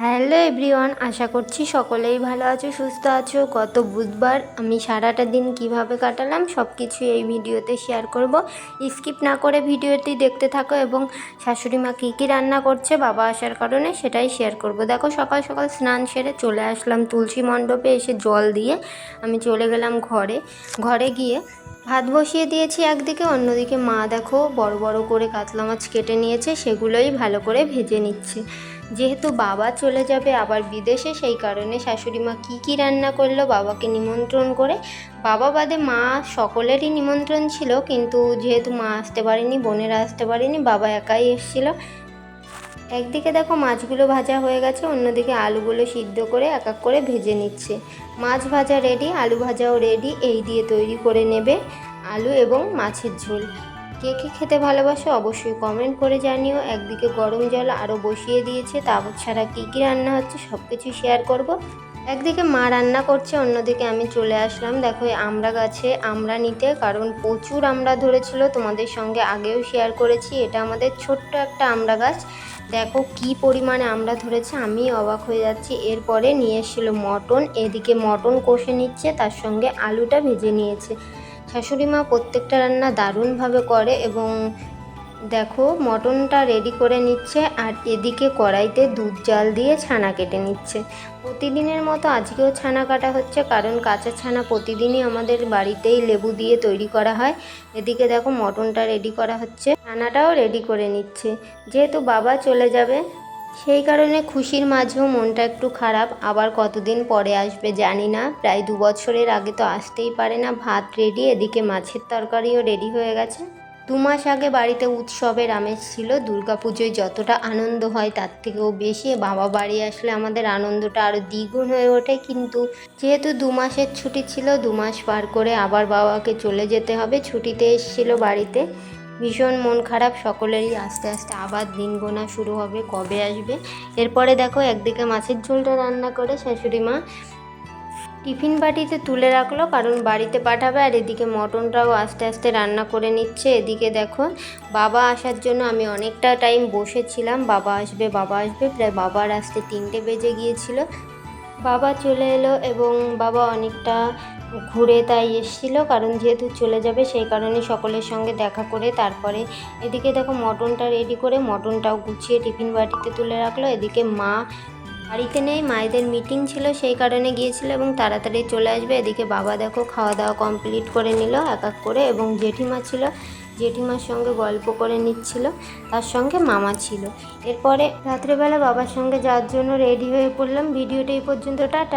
Hello everyone, আশা করছি সকলেই ভালো আছো, সুস্থ আছো। গত বুধবার আমি সারাটা দিন কীভাবে কাটালাম সব কিছু এই ভিডিওতে শেয়ার করব। স্কিপ না করে ভিডিওটি দেখতে থাকো এবং শাশুড়ি মা কী কী রান্না করছে, বাবা আসার কারণে সেটাই শেয়ার করব। দেখো, সকাল সকাল স্নান সেরে চলে আসলাম তুলসী মণ্ডপে এসে জল দিয়ে আমি চলে গেলাম ঘরে। ঘরে গিয়ে ভাত বসিয়ে দিয়েছি একদিকে, অন্যদিকে মা দেখো বড় বড় করে কাতলা মাছ কেটে নিয়েছে, সেগুলোই ভালো করে ভেজে নিচ্ছে। যেহেতু বাবা চলে যাবে আবার বিদেশে, সেই কারণে শাশুড়ি মা কী কী রান্না করল বাবাকে নিমন্ত্রণ করে। বাবা বাদে মা সকলেরই নিমন্ত্রণ ছিল, কিন্তু যেহেতু মা আসতে পারেনি, বোনেরা আসতে পারেনি, বাবা একাই এসেছিল। একদিকে দেখো মাছগুলো ভাজা হয়ে গেছে, অন্যদিকে আলুগুলো সিদ্ধ করে এক এক করে ভেজে নিচ্ছে। মাছ ভাজা রেডি আলু ভাজাও রেডি এই দিয়ে তৈরি করে নেবে আলু এবং মাছের ঝোল। কে কে খেতে ভালোবাসো অবশ্যই কমেন্ট করে জানিও। একদিকে গরম জল আরও বসিয়ে দিয়েছে তাছাড়া কী কী রান্না হচ্ছে সব কিছু শেয়ার করব। একদিকে মা রান্না করছে, অন্যদিকে আমি চলে আসলাম। দেখো আমরা গাছে আমড়া নিতে, কারণ প্রচুর আমরা ধরেছিল, তোমাদের সঙ্গে আগেও শেয়ার করেছি, এটা আমাদের ছোট্ট একটা আমড়া গাছ। দেখো, কি পরিমাণে আমরা ধরেছে, আমি অবাক হয়ে যাচ্ছি। এরপরে নিয়ে এসেছিল মটন, এদিকে মটন কষে নিচ্ছে, তার সঙ্গে আলুটা ভেজে নিয়েছে। শাশুড়ি মা প্রত্যেকটা রান্না দারুণভাবে করে এবং দেখো, মটনটা রেডি করে নিচ্ছে আর এদিকে কড়াইতে দুধ জাল দিয়ে ছানা কেটে নিচ্ছে। প্রতিদিনের মতো আজকেও ছানা কাটা হচ্ছে, কারণ কাঁচা ছানা প্রতিদিনই আমাদের বাড়িতেই লেবু দিয়ে তৈরি করা হয়। এদিকে দেখো, মটনটা রেডি করা হচ্ছে, ছানাটাও রেডি করে নিচ্ছে। যেহেতু বাবা চলে যাবে, সেই কারণে খুশির মাঝেও মনটা একটু খারাপ। আবার কতদিন পরে আসবে জানি না, প্রায় দু বছরের আগে তো আসতেই পারে না। ভাত রেডি এদিকে মাছের তরকারিও রেডি হয়ে গেছে। দু মাস আগে বাড়িতে উৎসবের আমেজ ছিল। দুর্গা পুজোয় যতটা আনন্দ হয় তার থেকেও বেশি। বাবা বাড়ি আসলে আমাদের আনন্দটা আরও দ্বিগুণ হয়ে ওঠে। কিন্তু যেহেতু দু মাসের ছুটি ছিল, দু মাস পার করে আবার বাবাকে চলে যেতে হবে। ছুটিতে এসেছিল বাড়িতে। ভীষণ মন খারাপ, সকলেরই আস্তে আস্তে আবার দিন গোনা শুরু হবে, কবে আসবে? এরপরে দেখো একদিকে মাছের ঝোলটা রান্না করে শাশুড়ি মা টিফিন বাটিতে তুলে রাখল, কারণ বাড়িতে পাঠাবে আর এদিকে মটনটাও আস্তে আস্তে রান্না করে নিচ্ছে। এদিকে দেখো, বাবা আসার জন্য আমি অনেকটা টাইম বসেছিলাম। বাবা আসবে বাবা আসবে, প্রায় বাবার আসতে তিনটে বেজে গিয়েছিল। বাবা চলে এলো এবং বাবা অনেকটা ঘুরে তাই এসেছিল, কারণ যেহেতু চলে যাবে সেই কারণে সকলের সঙ্গে দেখা করে তারপরে এদিকে দেখো মটনটা রেডি করে মটনটাও গুছিয়ে টিফিন বাটিতে তুলে রাখল। এদিকে মা বাড়িতে নেই, মায়েদের মিটিং ছিল, সেই কারণে গিয়েছিল এবং তাড়াতাড়ি চলে আসবে। এদিকে বাবা দেখো খাওয়া দাওয়া কমপ্লিট করে নিল, এক এক করে এবং জেঠিমা ছিল। জেঠিমার সঙ্গে গল্প করে নিচ্ছিল, তার সঙ্গে মামা ছিল। এরপরে রাত্রেবেলা বাবার সঙ্গে যাওয়ার জন্য রেডি হয়ে পড়লাম। ভিডিওটা এই পর্যন্ত, টাটা।